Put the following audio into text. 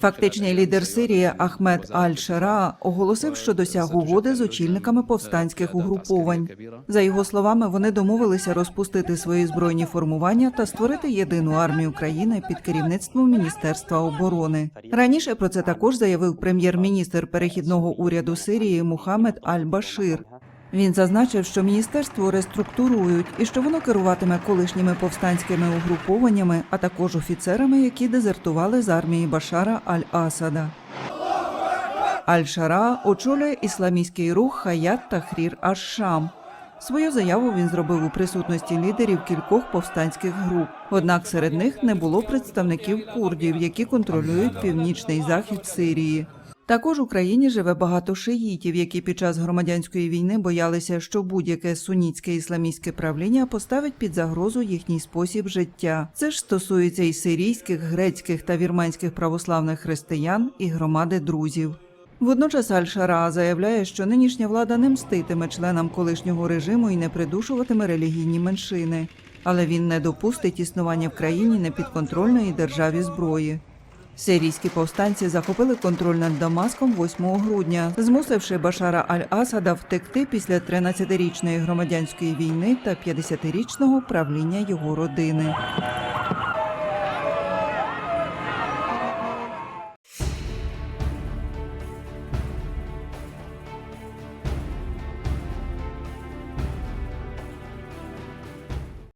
Фактичний лідер Сирії Ахмед Аль-Шара оголосив, що досяг угоди з очільниками повстанських угруповань. За його словами, вони домовилися розпустити свої збройні формування та створити єдину армію країни під керівництвом міністерства оборони. Раніше про це також заявив прем'єр-міністр перехідного уряду Сирії Мухаммед Аль-Башир. Він зазначив, що міністерство реструктурують і що воно керуватиме колишніми повстанськими угрупованнями, а також офіцерами, які дезертували з армії Башара Аль-Асада. Аль-Шара очолює ісламістський рух Хаят Тахрір Аш-Шам. Свою заяву він зробив у присутності лідерів кількох повстанських груп. Однак серед них не було представників курдів, які контролюють північний захід Сирії. Також в Україні живе багато шиїтів, які під час громадянської війни боялися, що будь-яке сунітське ісламістське правління поставить під загрозу їхній спосіб життя. Це ж стосується і сирійських, грецьких та вірменських православних християн і громади друзів. Водночас Аль-Шара заявляє, що нинішня влада не мститиме членам колишнього режиму і не придушуватиме релігійні меншини, але він не допустить існування в країні непідконтрольної державі зброї. Сирійські повстанці захопили контроль над Дамаском 8 грудня, змусивши Башара Аль-Асада втекти після 13-річної громадянської війни та 50-річного правління його родини.